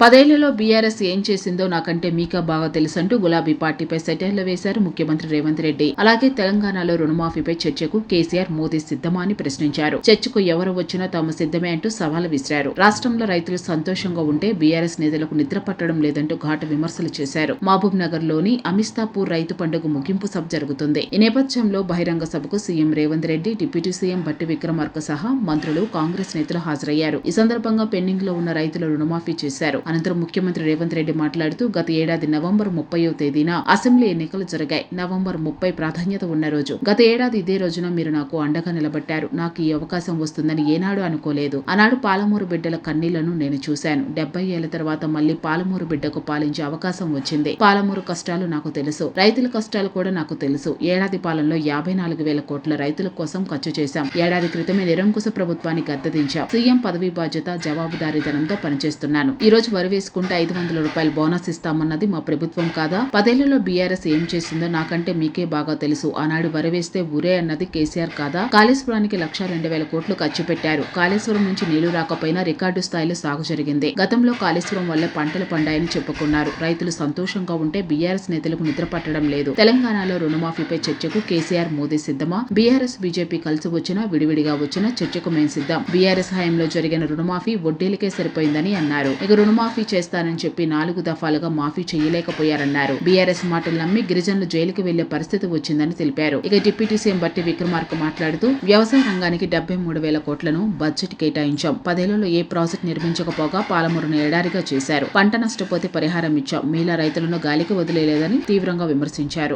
పదేళ్ళలో బీఆర్ఎస్ ఏం చేసిందో నాకంటే మీకా బాగా తెలుసంటూ గులాబీ పార్టీపై సెటైర్లు వేశారు ముఖ్యమంత్రి రేవంత్ రెడ్డి. అలాగే తెలంగాణలో రుణమాఫీపై చర్చకు కేసీఆర్ మోదీ సిద్ధమా అని ప్రశ్నించారు. చర్చకు ఎవరు వచ్చినా తాము సిద్ధమే అంటూ సవాలు విసిరారు. రాష్ట్రంలో రైతులు సంతోషంగా ఉంటే బీఆర్ఎస్ నేతలకు నిద్ర పట్టడం లేదంటూ ఘాటు విమర్శలు చేశారు. మహబూబ్ నగర్లోని అమిస్తాపూర్ రైతు పండుగ ముగింపు సభ జరుగుతుంది. ఈ నేపథ్యంలో బహిరంగ సభకు CM Revanth Reddy deputy CM Bhatti Vikramarka సహా మంత్రులు కాంగ్రెస్ నేతలు హాజరయ్యారు. ఈ సందర్భంగా పెండింగ్లో ఉన్న రైతుల రుణమాఫీ చేశారు. అనంతరం ముఖ్యమంత్రి రేవంత్ రెడ్డి మాట్లాడుతూ గత ఏడాది నవంబర్ ముప్పయో తేదీన అసెంబ్లీ ఎన్నికలు జరిగాయి. నవంబర్ ముప్పై ప్రాధాన్యత ఉన్న రోజు. గత ఏడాది ఇదే రోజున మీరు నాకు అండగా నిలబట్టారు. నాకు ఈ అవకాశం వస్తుందని ఏనాడు అనుకోలేదు. ఆనాడు పాలమూరు బిడ్డల కన్నీళ్ళను నేను చూశాను. డెబ్బై ఏళ్ళ తర్వాత మళ్ళీ పాలమూరు బిడ్డకు పాలించే అవకాశం వచ్చింది. పాలమూరు కష్టాలు నాకు తెలుసు. రైతుల కష్టాలు కూడా నాకు తెలుసు. ఏడాది పాలనలో యాభై నాలుగు వేల కోట్ల రైతుల కోసం ఖర్చు చేశాం. ఏడాది క్రితమే నిరంకుశ ప్రభుత్వాన్ని గద్దెదించాం. సీఎం పదవీ బాధ్యత జవాబుదారీతనంతో పనిచేస్తున్నాను. ఈ రోజు వరి వేసుకుంటే ఐదు వందల రూపాయలు బోనస్ ఇస్తామన్నది మా ప్రభుత్వం కాదా? పదేళ్ళలో బీఆర్ఎస్ ఏం చేసిందో నాకంటే మీకే బాగా తెలుసు. ఆనాడు వరి వేస్తే ఊరే అన్నది కేసీఆర్ కాదా? కాళేశ్వరానికి లక్ష రెండు వేల కోట్లు ఖర్చు పెట్టారు. కాళేశ్వరం నుంచి నీళ్ళు రాకపోయినా రికార్డు స్థాయిలో సాగు జరిగింది. గతంలో కాళేశ్వరం వల్ల పంటలు పండాయని చెప్పుకున్నారు. రైతులు సంతోషంగా ఉంటే బీఆర్ఎస్ నేతలకు నిద్ర పట్టడం లేదు. తెలంగాణలో రుణమాఫీపై చర్చకు కేసీఆర్ మోదీ సిద్ధమా? బీఆర్ఎస్ బీజేపీ కలిసి వచ్చినా విడివిడిగా వచ్చినా చర్చకు మేం సిద్ధం. బీఆర్ఎస్ హయాంలో జరిగిన రుణమాఫీ వడ్డీలకే సరిపోయిందని అన్నారు. ఇక రుణమాఫీ చేస్తానని చెప్పి నాలుగు దఫాలుగా మాఫీ చేయలేకపోయారన్నారు. బీఆర్ఎస్ మాటలు నమ్మి గిరిజనులు జైలుకు వెళ్ళే పరిస్థితి వచ్చిందని తెలిపారు. ఇక డిప్యూటీ సీఎం బట్టి విక్రమార్క మాట్లాడుతూ వ్యవసాయ రంగానికి డెబ్బై మూడు వేల కోట్లను బడ్జెట్ కేటాయించాం. పదేళ్ళలో ఏ ప్రాజెక్ట్ నిర్మించకపోగా పాలమూరును ఎడారిగా చేశారు. పంట నష్టపోతే పరిహారం ఇచ్చాం. మీలా రైతులను గాలికి వదిలేలేదని తీవ్రంగా విమర్శించారు.